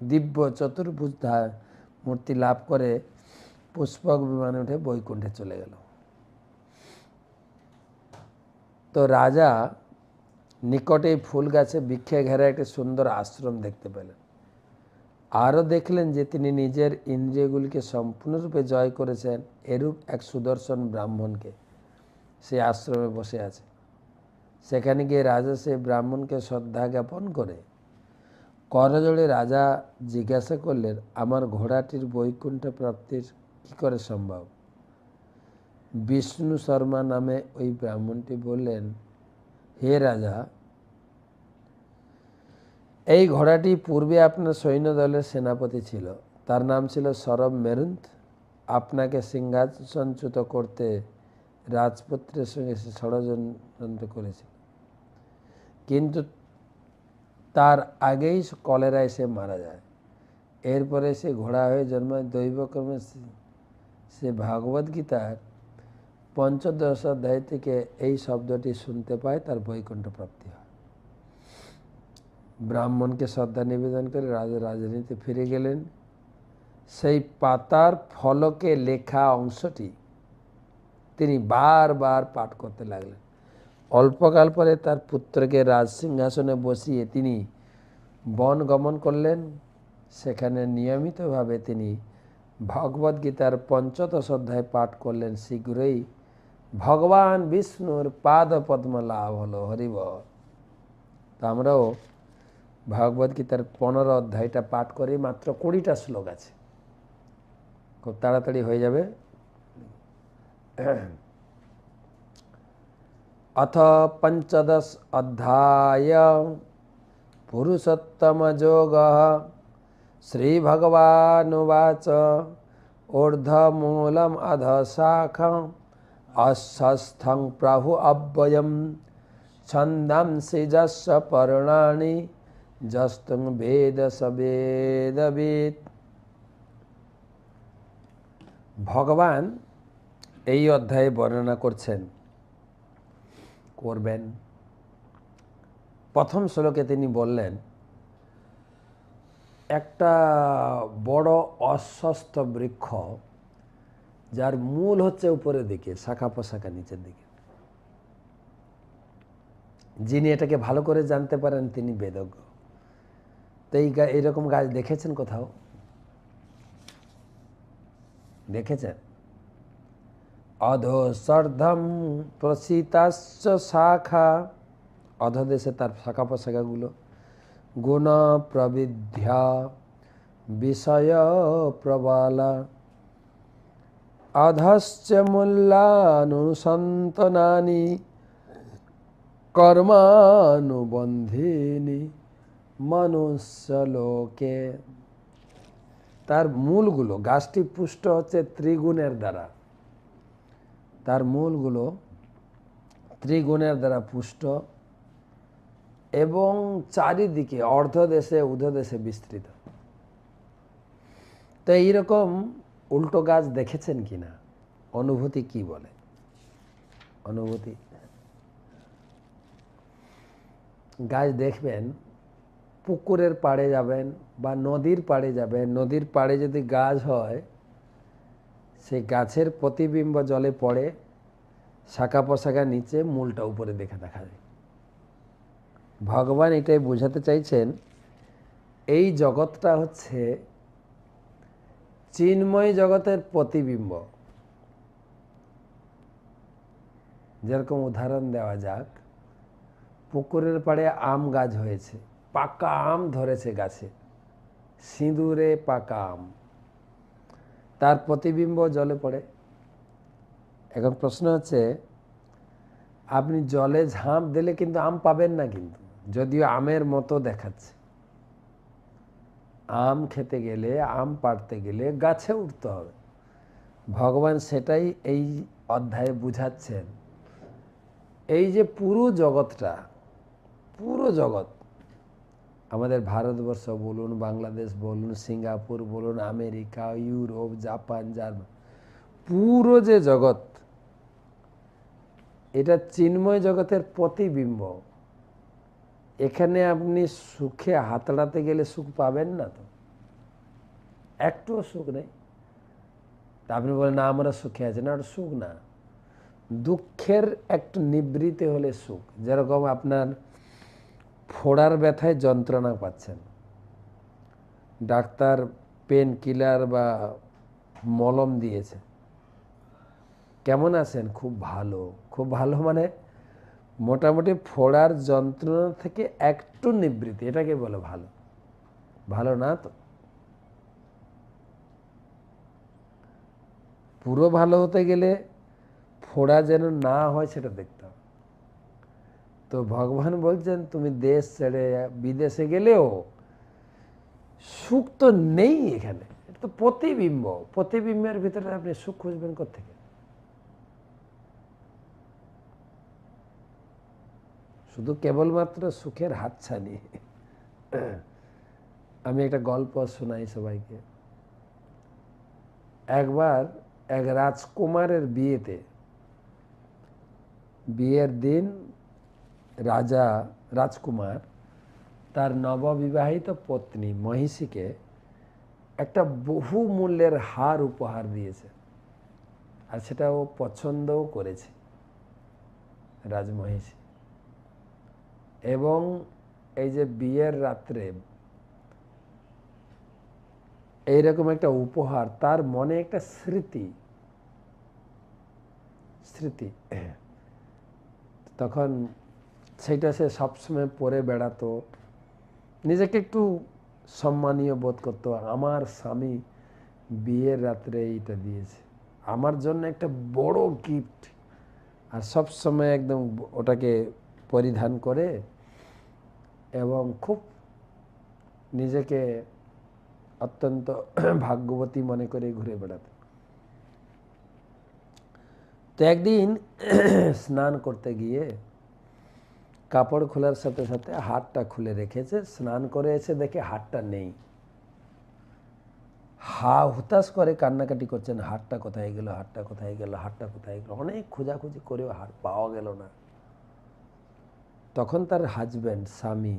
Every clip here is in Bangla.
দিব্য চতুর্ভুজ মূর্তি লাভ করে পুষ্পক বিমানে উঠে বৈকুণ্ঠে চলে গেল। তো রাজা নিকটেই ফুল গাছে বৃক্ষে ঘেরা একটি সুন্দর আশ্রম দেখতে পেলেন। আরও দেখলেন যে তিনি নিজের ইন্দ্রিয়গুলিকে সম্পূর্ণরূপে জয় করেছেন এরূপ এক সুদর্শন ব্রাহ্মণকে। সে আশ্রমে বসে আছে। সেখানে গিয়ে রাজা সেই ব্রাহ্মণকে শ্রদ্ধা জ্ঞাপন করে করজোড়ে রাজা জিজ্ঞাসা করলেন, আমার ঘোড়াটির বৈকুণ্ঠ প্রাপ্তির কী করে সম্ভব? বিষ্ণু শর্মা নামে ওই ব্রাহ্মণটি বললেন, হে রাজা, এই ঘোড়াটি পূর্বে আপনার সৈন্যদলের সেনাপতি ছিল। তার নাম ছিল সরব মেরুন্ত আপনাকে সিংহাসনচ্যুত করতে রাজপুত্রের সঙ্গে সে ষড়যন্ত্র করেছিল। কিন্তু তার আগেই কলেরায় সে মারা যায়। এরপরে সে ঘোড়া হয়ে জন্মায় দৈবক্রমে সে- সে ভাগবত গীতার পঞ্চদশ অধ্যায় থেকে এই শব্দটি শুনতে পায়, তার বৈকুণ্ঠ প্রাপ্তি হয়। ব্রাহ্মণকে শ্রদ্ধা নিবেদন করে রাজা রাজনীতি ফিরে গেলেন। সেই পাতার ফলকে লেখা অংশটি তিনি বারবার পাঠ করতে লাগলেন। অল্পকাল পরে তার পুত্রকে রাজ সিংহাসনে বসিয়ে তিনি বন গমন করলেন। সেখানে নিয়মিতভাবে তিনি ভগবদ গীতার পঞ্চদশ অধ্যায় পাঠ করলেন। শীঘ্রই ভগবান বিষ্ণুর পাদ পদ্ম লাভ হলো, হরিব। তো আমরাও ভগবদ গীতার পনেরো অধ্যায়টা পাঠ করি, মাত্র কুড়িটা শ্লোক আছে। খুব তাড়াতাড়ি হয়ে যাবে। अथ पञ्चदश अध्याय पुरुषोत्तमयोगः श्रीभगवानुवाच ऊर्ध्वमूलम् अधशाखम् अस्थस्थं प्राहु अव्ययं छन्दांसि यस्य पर्णानि যস্তুং বেদ সবেদবিদ ভগবান এই অধ্যায়ে বর্ণনা করছেন করবেন। প্রথম শ্লোকে তিনি বললেন, একটা বড় অস্বস্থ বৃক্ষ, যার মূল হচ্ছে উপরের দিকে, শাখা পোশাখা নিচের দিকে। যিনি এটাকে ভালো করে জানতে পারেন, তিনি বেদজ্ঞ। তো এই এইরকম গাছ দেখেছেন কোথাও? দেখেছেন? অধসর্ধম প্রসিতাশ্চ শাখা। অধদেশে তার শাখা পোশাখাগুলো গুণ প্রবিধ্যা, বিষয় প্রবালা। অধশ্চ মূল্যানুসন্তনানি কর্মানুবন্ধিনী মনুষ্যলোকে তার মূলগুলো, গাছটি পুষ্ট হচ্ছে ত্রিগুণের দ্বারা। তার মূলগুলো ত্রিগুণের দ্বারা পুষ্ট এবং চারিদিকে অর্ধদেশে উধদেশে বিস্তৃত। তো এইরকম উল্টো গাছ দেখেছেন কিনা অনুভূতি কি বলে? অনুভূতি? গাছ দেখবেন, পুকুরের পাড়ে যাবেন বা নদীর পাড়ে যাবেন। নদীর পাড়ে যদি গাছ হয় সেই গাছের প্রতিবিম্ব জলে পড়ে শাখা পোশাখা নিচে মূলটা উপরে দেখে দেখা যায়। ভগবান এটাই বোঝাতে চাইছেন, এই জগৎটা হচ্ছে চিন্ময় জগতের প্রতিবিম্ব। যেরকম উদাহরণ দেওয়া যাক, পুকুরের পাড়ে আম গাছ হয়েছে, পাকা আম ধরেছে গাছে, সিঁদুরে পাকা আম। তার প্রতিবিম্ব জলে পড়ে। এখন প্রশ্ন হচ্ছে, আপনি জলে ঝাঁপ দিলে কিন্তু আম পাবেন না কিন্তু, যদিও আমের মতো দেখাচ্ছে। আম খেতে গেলে, আম পাড়তে গেলে গাছে উঠতে হবে। ভগবান সেটাই এই অধ্যায়ে বুঝাচ্ছেন। এই যে পুরো জগৎটা, পুরো জগৎ আমাদের ভারতবর্ষ বলুন, বাংলাদেশ বলুন, সিঙ্গাপুর বলুন, আমেরিকা, ইউরোপ, জাপান, জার্মান, পুরো যে জগৎ, এটা চিন্ময় জগতের প্রতিবিম্ব। এখানে আপনি সুখে হাতড়াতে গেলে সুখ পাবেন না তো। একটুও সুখ নেই। তা আপনি বলেন, না, আমরা সুখে আছি। না, ওটা সুখ না। দুঃখের একটু নিবৃত্তি হলে সুখ। যেরকম আপনার ফোড়ার ব্যথায় যন্ত্রণা পাচ্ছেন। ডাক্তার, পেন কিলার বা মলম দিয়েছে। কেমন আছেন? খুব ভালো। খুব ভালো মানে মোটামুটি ফোড়ার যন্ত্রণা থেকে একটু নিবৃত্তি। এটাকে বলে ভালো। ভালো না তো? পুরো ভালো হতে গেলে ফোড়া যেন না হয় সেটা দেখতে তো ভগবান বলছেন, তুমি দেশ ছেড়ে বিদেশে গেলেও সুখ তো নেই এখানে। এটা তো প্রতিবিম্ব। প্রতিবিম্বের ভিতরে আপনি সুখ খুঁজবেন কোথেকে শুধু কেবলমাত্র সুখের হাতছানি। আমি একটা গল্প শোনাই সবাইকে। একবার এক রাজকুমারের বিয়েতে, বিয়ের দিন রাজা রাজকুমার তার নববিবাহিত পত্নী মহিষীকে একটা বহু মূল্যের হার উপহার দিয়েছে। আর সেটা ও পছন্দও করেছে রাজমহিষী। এবং এই যে বিয়ের রাত্রে এইরকম একটা উপহার, তার মনে একটা স্মৃতি স্মৃতি তখন সেইটা সে সবসময় পরে বেড়াতো। নিজেকে একটু সম্মানীয় বোধ করতো আমার স্বামী বিয়ের রাত্রে এইটা দিয়েছে। আমার জন্য একটা বড় গিফট আর সব সময় একদম ওটাকে পরিধান করে এবং খুব নিজেকে অত্যন্ত ভাগ্যবতী মনে করে ঘুরে বেড়াতে। তো একদিন স্নান করতে গিয়ে কাপড় খোলার সাথে সাথে হাতটা খুলে রেখেছে, স্নান করে এসে দেখে হাতটা নেই। হা হুতাশ করে কান্নাকাটি করছেন হাটটা কোথায় গেল হাটটা কোথায় গেল হাটটা কোথায় গেল, অনেক খোঁজাখুঁজি করেও হাট পাওয়া গেল না। তখন তার হাজব্যান্ড স্বামী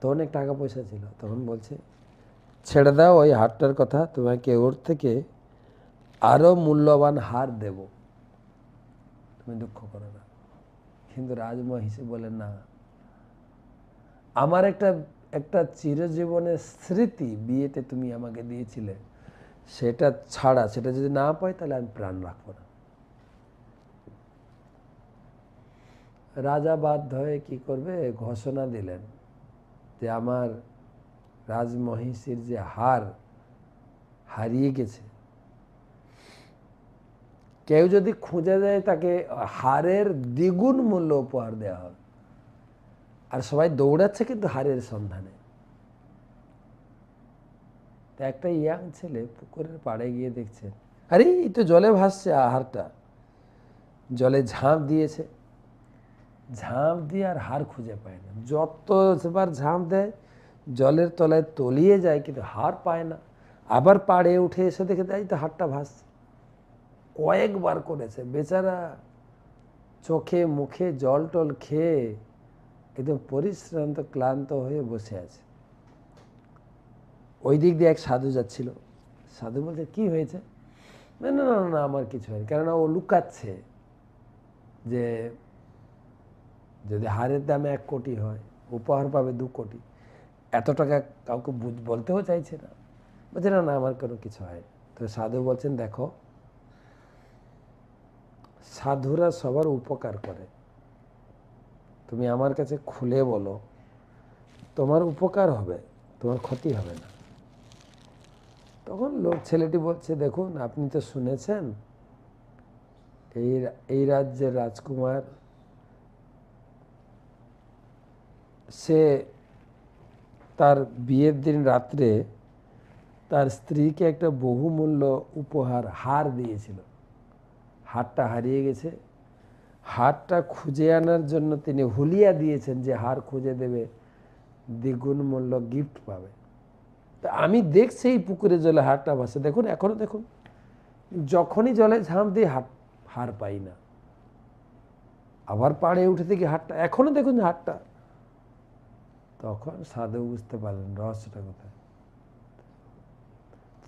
তো অনেক টাকা পয়সা ছিল, তখন বলছে, ছেড়ে দাও ওই হারটার কথা, তোমাকে ওর থেকে আরও মূল্যবান হার দেব। তুমি দুঃখ করো না। কিন্তু রাজমহিষী বলেন, না। আমার একটা একটা চিরজীবনের স্মৃতি বিয়েতে তুমি আমাকে দিয়েছিলে। সেটা ছাড়া, সেটা যদি না পাই তাহলে আমি প্রাণ রাখব না। রাজা বাধ্য হয়ে কী করবে? ঘোষণা দিলেন যে আমার রাজমহিষীর যে হার হারিয়ে গেছে কেউ যদি খুঁজে দেয় তাকে হারের দ্বিগুণ মূল্য উপহার দেওয়া হবে। আর সবাই দৌড়াচ্ছে কিন্তু হারের সন্ধানে। তা একটা ইয়াং ছেলে পুকুরের পাড়ে গিয়ে দেখছে, আরে, এই তো জলে ভাসছে আহারটা। জলে ঝাঁপ দিয়েছে। ঝাঁপ দিয়ে আর হার খুঁজে পায় না। যত যতবার ঝাঁপ দেয়, জলের তলায় তলিয়ে যায় কিন্তু হার পায় না। আবার পাড়ে উঠে এসে দেখে দেয় তো হারটা ভাসছে। কয়েকবার করেছে। বেচারা চোখে মুখে জল টল খেয়ে একদম পরিশ্রান্ত, ক্লান্ত হয়ে বসে আছে। ওই দিক দিয়ে এক সাধু যাচ্ছিল। সাধু বলছে, কি হয়েছে? না না না না, আমার কিছু হয়নি। কেননা ও লুকাচ্ছে যে যদি হারের দামে এক কোটি হয়, উপহার পাবে দু কোটি, এত টাকা কাউকে বলতেও চাইছে না। বলছে, না না, আমার কোনো কিছু হয় তো সাধু বলছেন, দেখো সাধুরা সবার উপকার করে। তুমি আমার কাছে খুলে বলো, তোমার উপকার হবে, তোমার ক্ষতি হবে না। তখন লোক, ছেলেটি বলছে, দেখুন, আপনি তো শুনেছেন, এই এই রাজ্যের রাজকুমার, সে তার বিয়ের দিন রাত্রে তার স্ত্রীকে একটা বহুমূল্য উপহার, হার দিয়েছিল। হারটা হারিয়ে গেছে। হারটা খুঁজে আনার জন্য তিনি হুলিয়া দিয়েছেন যে হার খুঁজে দেবে, দ্বিগুণ মূল্য গিফট পাবে। তা আমি দেখছি এই পুকুরে জলে হারটা ভাসে দেখুন এখনও দেখুন, যখনই জলে ঝাঁপ দিয়ে হাট হার পাই না। আবার পাড়ে উঠে থেকে হাটটা এখনও দেখুন হাটটা তখন সাধু বুঝতে পারলেন রহস্যটা কোথায়।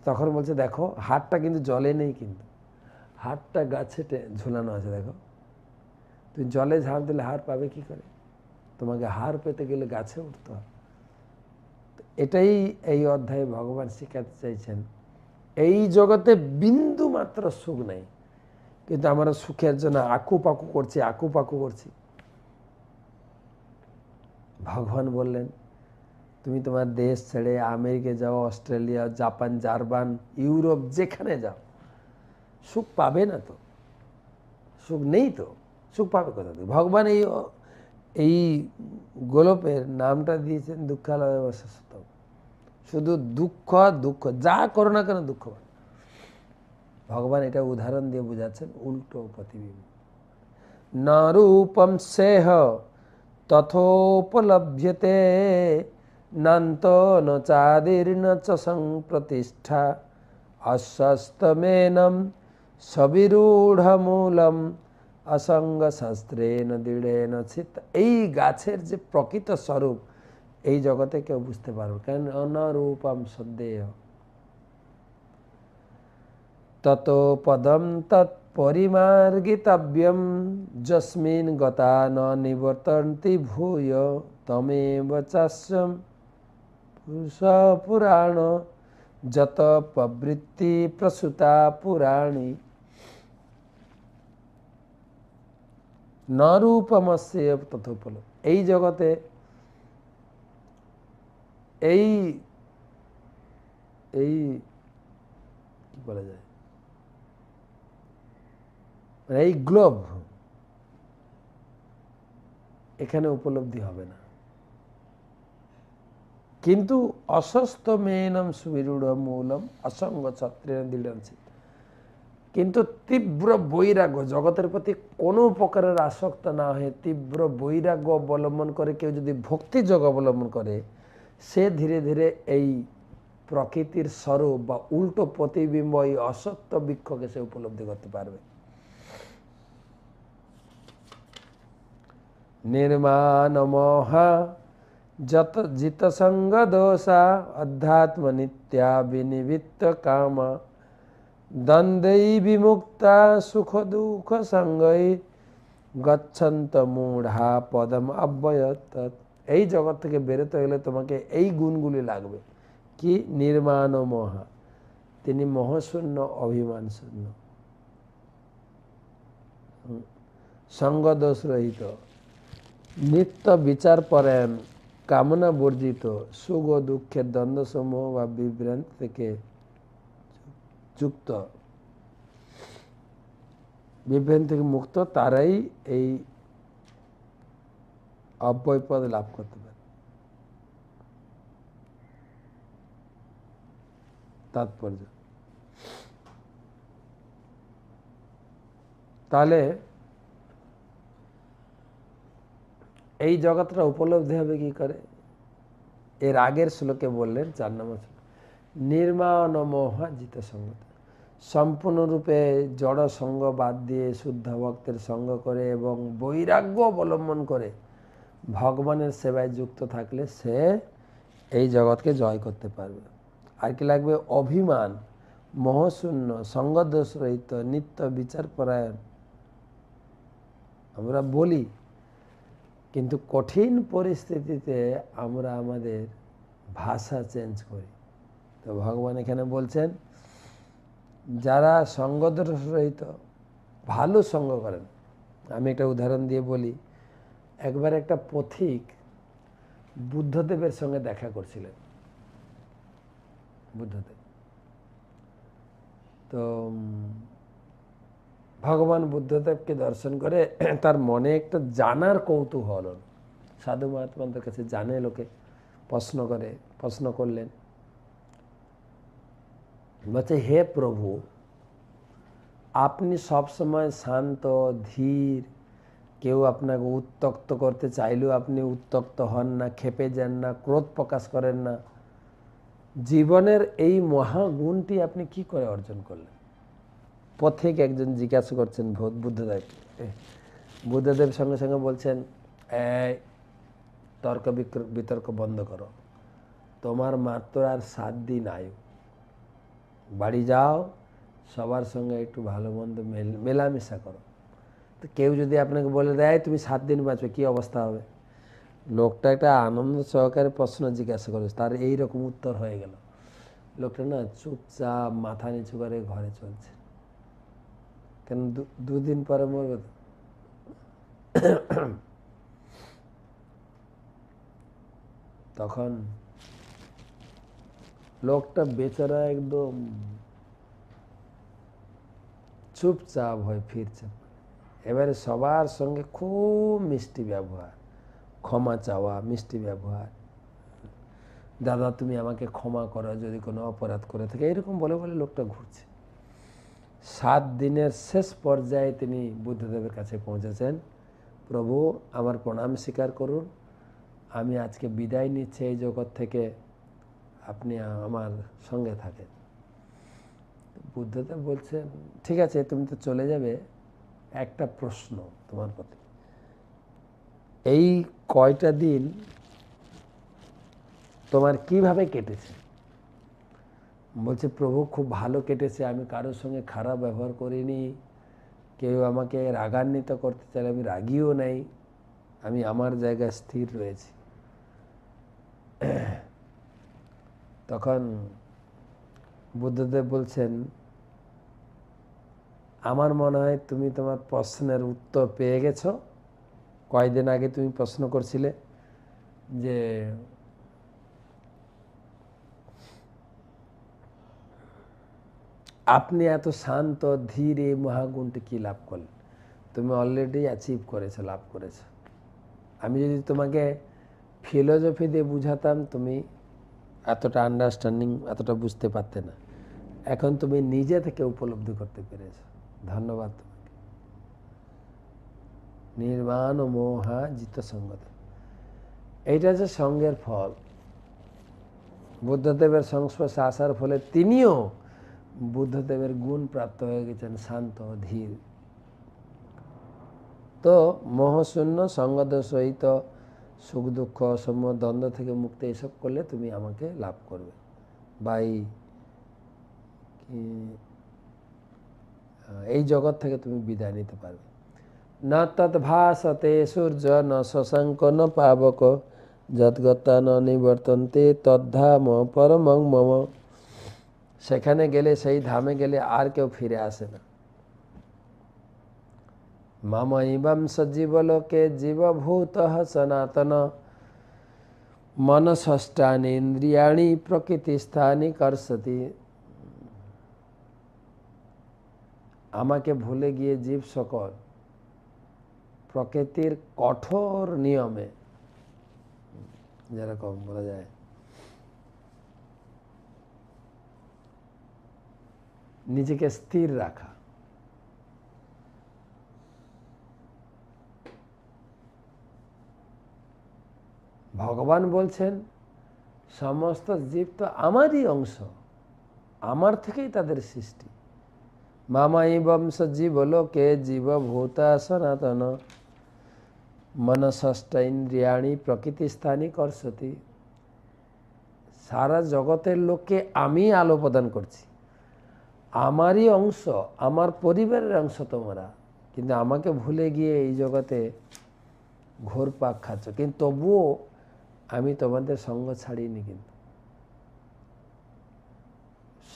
তখন বলছে, দেখো হাতটা কিন্তু জলে নেই কিন্তু। হাতটা গাছে ঝুলানো আছে, দেখো। তুমি জলে ঝাঁপ দিলে হার পাবে কি করে? তোমাকে হার পেতে গেলে গাছে উঠতে হবে। এটাই এই অধ্যায়ে ভগবান শেখাতে চাইছেন। এই জগতে বিন্দু মাত্র সুখ নেই। কিন্তু আমরা সুখের জন্য আকু পাকু করছি আকু পাকু করছি। ভগবান বললেন, তুমি তোমার দেশ ছেড়ে আমেরিকা যাও, অস্ট্রেলিয়া, জাপান, জার্মান, ইউরোপ, যেখানে যাও সুখ পাবে না তো? সুখ নেই তো? সুখ পাবে কোথা থেকে? ভগবান এই এই গোলপের নামটা দিয়েছেন দুঃখালয় অবশিষ্ট শুধু দুঃখ দুঃখ, যা করো না কেন দুঃখ ভগবান এটা উদাহরণ দিয়ে বোঝাচ্ছেন, উল্টো প্রতিবিম্ব। ন রূপম সেহ, তথোপলভ্যতে নান্ত ন চাদির্ন চ সংপ্রতিষ্ঠা। অস্বস্তমেনম সবিরূঢ়মূলম অসঙ্গ শাস্ত্রেণ দৃঢ়েন চিত এই গাছের যে প্রকৃত স্বরূপ এই জগতে কেউ বুঝতে পারবে কেন অনরূপম সদ্যেয় তত পদম তৎপরিমার্গিতব্যম যস্মিন গতা ন নিবর্তন্তি ভূয় তমেব চাস্যম পুরুষ পুরাণ যত প্রবৃত্তি প্রসূতা পুরাণী নরূপমস্য তথোপল এই জগতে এই এই কি বলা যায়? মানে এই গ্লোব এখানে উপলব্ধি হবে না। কিন্তু অসস্ত মেনম সুবিরূঢ় মূলম অসঙ্গ ছত্রেন দৃঢ় কিন্তু তীব্র বৈরাগ্য, জগতের প্রতি কোনো প্রকারের আসক্ত না হয়ে তীব্র বৈরাগ্য অবলম্বন করে, কেউ যদি ভক্তি যোগ অবলম্বন করে, সে ধীরে ধীরে এই প্রকৃতির স্বরূপ বা উল্টো প্রতিবিম্ব এই অসত্য বৃক্ষকে সে উপলব্ধি করতে পারবে। নির্মাণমহা যত জিতসঙ্গ দোষা অধ্যাত্ম নিত্যা বিনিবৃত্ত কাম। দ্বন্দ্বৈ বিমুক্তা সুখ দুঃখ সঙ্গই গচ্ছন্ত মূঢ়া পদম অব্যয়ত এই জগৎ থেকে বেরোতে গেলে তোমাকে এই গুণগুলি লাগবে। কি? নির্মাণ মহা। তিনি মহশূন্য অভিমান শূন্য সঙ্গ দোষ রহিত। নিত্য বিচার পরায়ণ কামনা বর্জিত, সুখ ও দুঃখের দ্বন্দ্বসমূহ বা বিভ্রান্তি থেকে যুক্ত। বিভ্রান্তি থেকে মুক্ত, তারাই এই অব্যয় পদ লাভ করতে পারে। তাৎপর্য। তাহলে এই জগৎটা উপলব্ধি হবে কি করে? এর আগের শ্লোকে বললেন চার নম্বর নির্মাণ মহা জিত সঙ্গত সম্পূর্ণরূপে জড় সঙ্গ বাদ দিয়ে শুদ্ধ ভক্তের সঙ্গ করে এবং বৈরাগ্য অবলম্বন করে ভগবানের সেবায় যুক্ত থাকলে সে এই জগৎকে জয় করতে পারবে। আর কি লাগবে? অভিমান, মহশূন্য, সঙ্গদোষ রহিত নিত্য বিচার পরায়ণ আমরা বলি, কিন্তু কঠিন পরিস্থিতিতে আমরা আমাদের ভাষা চেঞ্জ করি। তো ভগবান এখানে বলছেন, যারা সঙ্গদোষ রহিত, ভালো সঙ্গ করেন। আমি একটা উদাহরণ দিয়ে বলি, একবার একটা পথিক বুদ্ধদেবের সঙ্গে দেখা করছিলেন। বুদ্ধদেব। তো ভগবান বুদ্ধদেবকে দর্শন করে তার মনে একটা জানার কৌতূহল সাধু মহাত্মাদের কাছে জানে লোকে, প্রশ্ন করে, প্রশ্ন করলেন। বলছে হে প্রভু আপনি সবসময় শান্ত ধীর কেউ আপনাকে উত্তক্ত করতে চাইলেও আপনি উত্তক্ত হন না খেপে যান না ক্রোধ প্রকাশ করেন না। জীবনের এই মহাগুণটি আপনি কি করে অর্জন করলেন? পথিক একজন জিজ্ঞাসা করছেন এ, বুদ্ধদেব সঙ্গে সঙ্গে বলছেন তর্ক বিতর্ক বন্ধ করো। তোমার মাত্র আর সাত দিন আয়ু। বাড়ি যাও, সবার সঙ্গে একটু ভালো মন্দ মেল, মেলামেশা করো। তো কেউ যদি আপনাকে বলে দেয়, তুমি সাত দিন বাঁচবে, কী অবস্থা হবে? লোকটা একটা আনন্দ সহকারে প্রশ্ন জিজ্ঞাসা করে তার এই রকম উত্তর হয়ে গেল। লোকটা না চুপচাপ মাথা নিচু করে ঘরে চলছে। কেন দুদিন পরে মরবে তো? তখন লোকটা বেচারা একদম চুপচাপ হয়ে ফিরছে। এবারে সবার সঙ্গে খুব মিষ্টি ব্যবহার, ক্ষমা চাওয়া, মিষ্টি ব্যবহার। দাদা, তুমি আমাকে ক্ষমা করো, যদি কোনো অপরাধ করে থাকে। এরকম বলে বলে লোকটা ঘুরছে। সাত দিনের শেষ পর্যায়ে তিনি বুদ্ধদেবের কাছে পৌঁছেছেন। প্রভু, আমার প্রণাম স্বীকার করুন। আমি আজকে বিদায় নিচ্ছি এই জগৎ থেকে। আপনি আমার সঙ্গে থাকেন। বুদ্ধদেব বলছেন, ঠিক আছে, তুমি তো চলে যাবে। একটা প্রশ্ন তোমার প্রতি। এই কয়টা দিন তোমার কীভাবে কেটেছে? বলছে, প্রভু, খুব ভালো কেটেছে। আমি কারোর সঙ্গে খারাপ ব্যবহার করিনি। কেউ আমাকে রাগান্বিত করতে চাইলে আমি রাগিও নাই। আমি আমার জায়গায় স্থির রয়েছি। তখন বুদ্ধদেব বলছেন, আমার মনে হয় তুমি তোমার প্রশ্নের উত্তর পেয়ে গেছো। কয়দিন আগে তুমি প্রশ্ন করছিলে যে, আপনি এত শান্ত, ধীর, মহাগুণটি কী লাভ করলেন? তুমি অলরেডি অ্যাচিভ করেছ, লাভ করেছ। আমি যদি তোমাকে ফিলোজফি দিয়ে বুঝাতাম, তুমি এতটা আন্ডারস্ট্যান্ডিং এতটা বুঝতে পারতে না। এখন তুমি নিজে থেকে উপলব্ধি করতে পেরেছ। ধন্যবাদ তোমাকে। নির্বাণ ও মোহা জিত সঙ্গত। এইটা যে সঙ্গের ফল। বুদ্ধদেবের সংস্পর্শে আসার ফলে তিনিও বুদ্ধদেবের গুণ প্রাপ্ত হয়ে গেছেন, শান্ত, ধীর। তো মোহশূন্য সঙ্গদ সহিত সুখ, দুঃখ অসম্য দ্বন্দ্ব থেকে মুক্তি এইসব করলে তুমি আমাকে লাভ করবে। বা এই জগৎ থেকে তুমি বিদায় নিতে পারবে। না তদ্ভাসতে সূর্য ন শশাঙ্ক ন পাবক, যদ্গতা ন নিবর্তন্তে তদ্ধাম পরমং মম। সেখানে গেলে, সেই ধামে গেলে আর কেউ ফিরে আসে না। মম ইবম সজীবলোকে জীবভূত সনাতন মনষষ্ঠানি ইন্দ্রিয়াণি প্রকৃতিস্থানি কর্ষতি আমাকে ভুলে গিয়ে জীব সকল প্রকৃতির কঠোর নিয়মে যেরকম বলা যায় নিজেকে স্থির রাখা ভগবান বলছেন, সমস্ত জীব তো আমারই অংশ, আমার থেকেই তাদের সৃষ্টি। মামাই বংশ জীব লোকে জীব ভূতা সনাতন মনষষ্ঠ ইন্দ্রিয়াণী প্রকৃতি স্থানী করসতি সারা জগতের লোককে আমি আলো প্রদান করছি। আমারই অংশ, আমার পরিবারের অংশ তোমরা, কিন্তু আমাকে ভুলে গিয়ে এই জগতে ঘোর পাক খাচ্ছ। কিন্তু তবুও আমি তোমাদের সঙ্গ ছাড়িনি কিন্তু।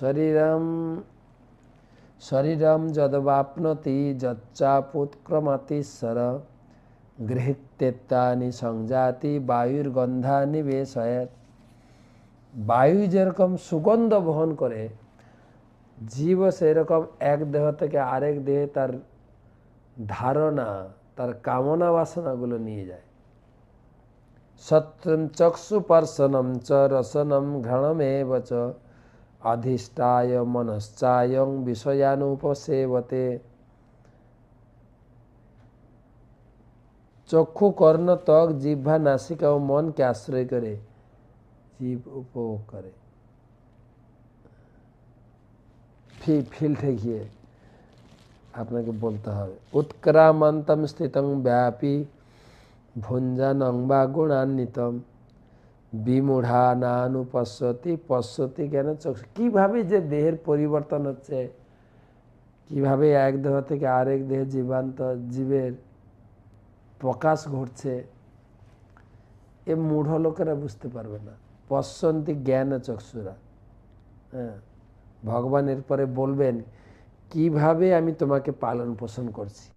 শরীরম শরীরম যদবাপ্নতি যচ্চাপুৎক্রমাতিশ্বর গৃহীতেত্তানি সংজাতি বায়ুর গন্ধানি বেশয়ত বায়ু যেরকম সুগন্ধ বহন করে, জীব সেরকম এক দেহ থেকে আরেক দেহে তার ধারণা, তার কামনা বাসনাগুলো নিয়ে যায়। সত্যম চক্ষুপর্শনম চ রসনম ঘ্রাণমেব চ অধিষ্ঠায় মনশ্চায়ং বিষয়ানুপসেবতে চক্ষু কর্ণ ত্বক জিহ্বা নাসিকা ও মনকে আশ্রয় করে জীব উপভোগ করে ফি ফিল ঠেকিয়ে আপনাকে বলতে হবে উৎক্রামন্তম স্থিতং ব্যাপী ভুঞ্জানং বা গুণান্বিতম। বিমূঢ়া নানুপশ্যতি, পশ্যতি জ্ঞান চক্ষু? কীভাবে যে দেহের পরিবর্তন হচ্ছে? কীভাবে এক দেহ থেকে আরেক দেহে জীবান্ত জীবের প্রকাশ ঘটছে? এ মূঢ় লোকেরা বুঝতে পারবে না। পশ্যন্তি জ্ঞান চক্ষুরা। হ্যাঁ ভগবান এরপরে বলবেন, কীভাবে আমি তোমাকে পালন পোষণ করছি?